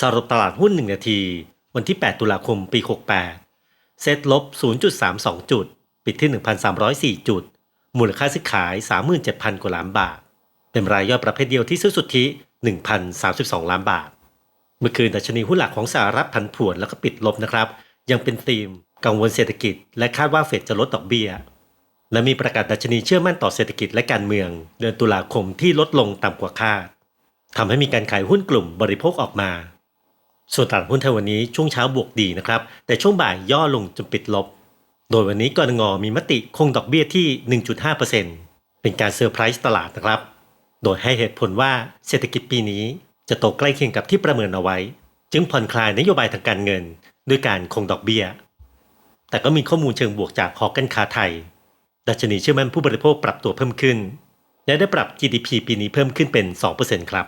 สรุปตลาดหุ้น 1 นาที วันที่ 8 ตุลาคม ปี 68 เซ็ตลบ 0.32 จุด ปิดที่ 1,304 จุด มูลค่าซื้อขาย 37,000 กว่าล้านบาท เป็นรายย่อยประเภทเดียวที่ซื้อสุทธิ 1,032 ล้านบาท เมื่อคืนดัชนีหุ้นหลักของสหรัฐผันผวนแล้วก็ปิดลบนะครับ ยังเป็นธีม กังวลเศรษฐกิจ และคาดว่าเฟดจะลดดอกเบี้ย และมีประกาศดัชนีเชื่อมั่นต่อเศรษฐกิจและการเมือง เดือนตุลาคมที่ลดลงต่ำกว่าคาดทำให้มีการขายหุ้นกลุ่มบริโภคออกมา ส่วนตลาดหุ้นไทยวันนี้ช่วงเช้าบวกดีนะครับ แต่ช่วงบ่ายย่อลงจนปิดลบ โดยวันนี้กรงมีมติคงดอกเบี้ยที่ 1.5%เป็นการเซอร์ไพรส์ตลาดนะครับ โดยให้เหตุผลว่าเศรษฐกิจปีนี้จะโตใกล้เคียงกับที่ประเมินเอาไว้ จึงผ่อนคลายนโยบายทางการเงิน ด้วยการคงดอกเบี้ย แต่ก็มีข้อมูลเชิงบวกจากหอการค้าไทย ดัชนีเชื่อมั่นผู้บริโภคปรับตัวเพิ่มขึ้น และได้ปรับ GDP ปีนี้เพิ่มขึ้นเป็น 2%ครับ